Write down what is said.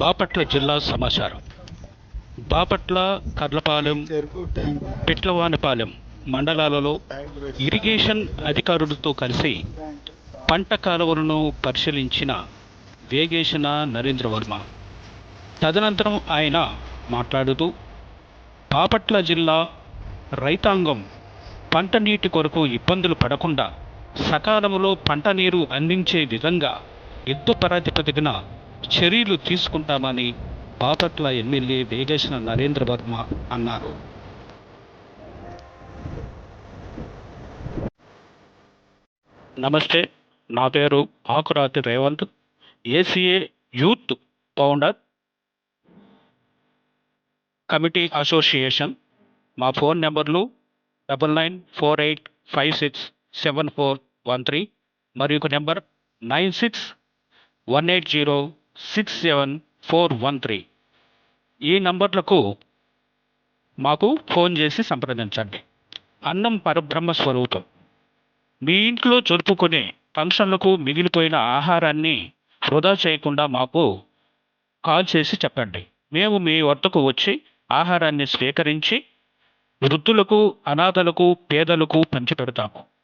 బాపట్ల జిల్లా సమాచారం. బాపట్ల కర్లపాలెం పిట్లవానిపాలెం మండలాలలో ఇరిగేషన్ అధికారులతో కలిసి పంట కాలువలను పరిశీలించిన వేగేసిన నరేంద్ర వర్మ. తదనంతరం ఆయన మాట్లాడుతూ బాపట్ల జిల్లా రైతాంగం పంట నీటి కొరకు ఇబ్బందులు పడకుండా సకాలంలో పంట నీరు అందించే విధంగా యుద్ధ ప్రాతిపదికన చర్యలు తీసుకుంటామని బాపట్ల ఎమ్మెల్యే వేగేసిన నరేంద్ర వర్మ అన్నారు. నమస్తే నా పేరు Akurathi Revanth ACA youth founder committee association. మా ఫోన్ నెంబర్లు double nine four eight five six seven four one three మరియు ఒక number nine six one eight zero six seven four one three ఈ నంబర్లకు మాకు ఫోన్ చేసి సంప్రదించండి. అన్నం పరబ్రహ్మ స్వరూపం. మీ ఇంట్లో జరుపుకునే ఫంక్షన్లకు మిగిలిపోయిన ఆహారాన్ని వృధా చేయకుండా మాకు కాల్ చేసి చెప్పండి. మేము మీ వద్దకు వచ్చి ఆహారాన్ని స్వీకరించి వృద్ధులకు అనాథలకు పేదలకు పంచిపెడతాము.